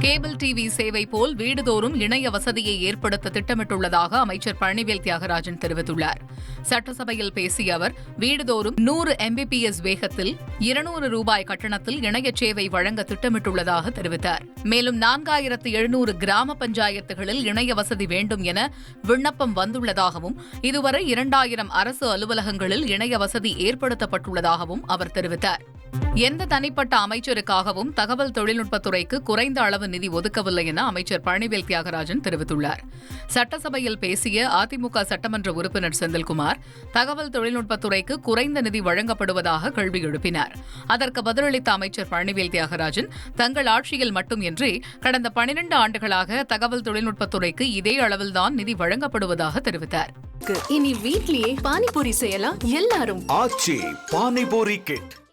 cable TV சேவை போல் வீடுதோறும் இணைய வசதியை ஏற்படுத்த திட்டமிட்டுள்ளதாக அமைச்சர் பழனிவேல் தியாகராஜன் தெரிவித்துள்ளார். சட்டசபையில் பேசிய அவர் வீடுதோறும் நூறு எம்பிபிஎஸ் வேகத்தில் இருநூறு ரூபாய் கட்டணத்தில் இணைய சேவை வழங்க திட்டமிட்டுள்ளதாக தெரிவித்தார். மேலும் நான்காயிரத்து எழுநூறு கிராம பஞ்சாயத்துகளில் இணைய வசதி வேண்டும் என விண்ணப்பம் வந்துள்ளதாகவும் இதுவரை இரண்டாயிரம் அரசு அலுவலகங்களில் இணைய வசதி ஏற்படுத்தப்பட்டுள்ளதாகவும் அவர் தெரிவித்தார். எந்த தனிப்பட்ட அமைச்சருக்காகவும் தகவல் தொழில்நுட்பத்துறைக்கு குறைந்த அளவு நிதி ஒதுக்கவில்லை என அமைச்சர் பழனிவேல் தியாகராஜன் தெரிவித்துள்ளார். சட்டசபையில் பேசிய அதிமுக சட்டமன்ற உறுப்பினர் செந்தில்குமார் தகவல் தொழில்நுட்பத்துறைக்கு குறைந்த நிதி வழங்கப்படுவதாக கேள்வி எழுப்பினார். அதற்கு பதிலளித்த அமைச்சர் பழனிவேல் தியாகராஜன் தங்கள் ஆட்சியில் மட்டுமின்றி கடந்த பனிரெண்டு ஆண்டுகளாக தகவல் தொழில்நுட்பத்துறைக்கு இதே அளவில்தான் நிதி வழங்கப்படுவதாக தெரிவித்தார். இனி வீட்லயே பானிபூரி செய்யலாம் எல்லாரும். ஆச்சி பானிபூரி கிட்.